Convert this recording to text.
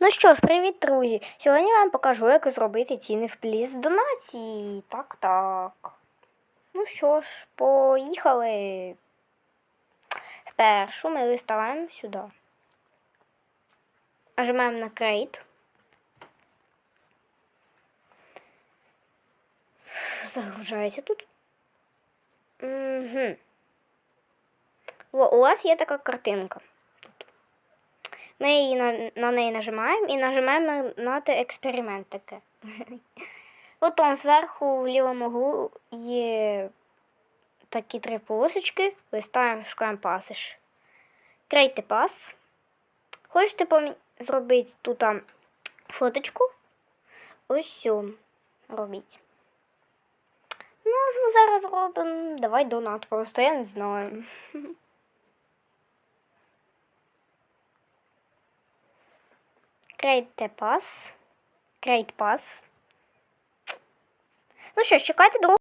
Ну що ж, привіт, друзі! Сьогодні я вам покажу, як зробити ціни в пліс донації. Так, так. Ну що ж, поїхали. Спершу ми листаємо сюди. Нажимаємо на крейт. Загружається тут. Угу. О, у вас є така картинка. Ми її на, на неї нажимаємо і нажимаємо на експеримент таке. Потім зверху в лівому углу є такі три полосочки, листаємо, шукаємо пасиш. Крейте пас. Хочете помі... зробити тут там фоточку? Ось цю робіть. Назву зараз робимо. Давай донат просто, я не знаю. Create pass. Create pass. Ну що ж, чекайте другого.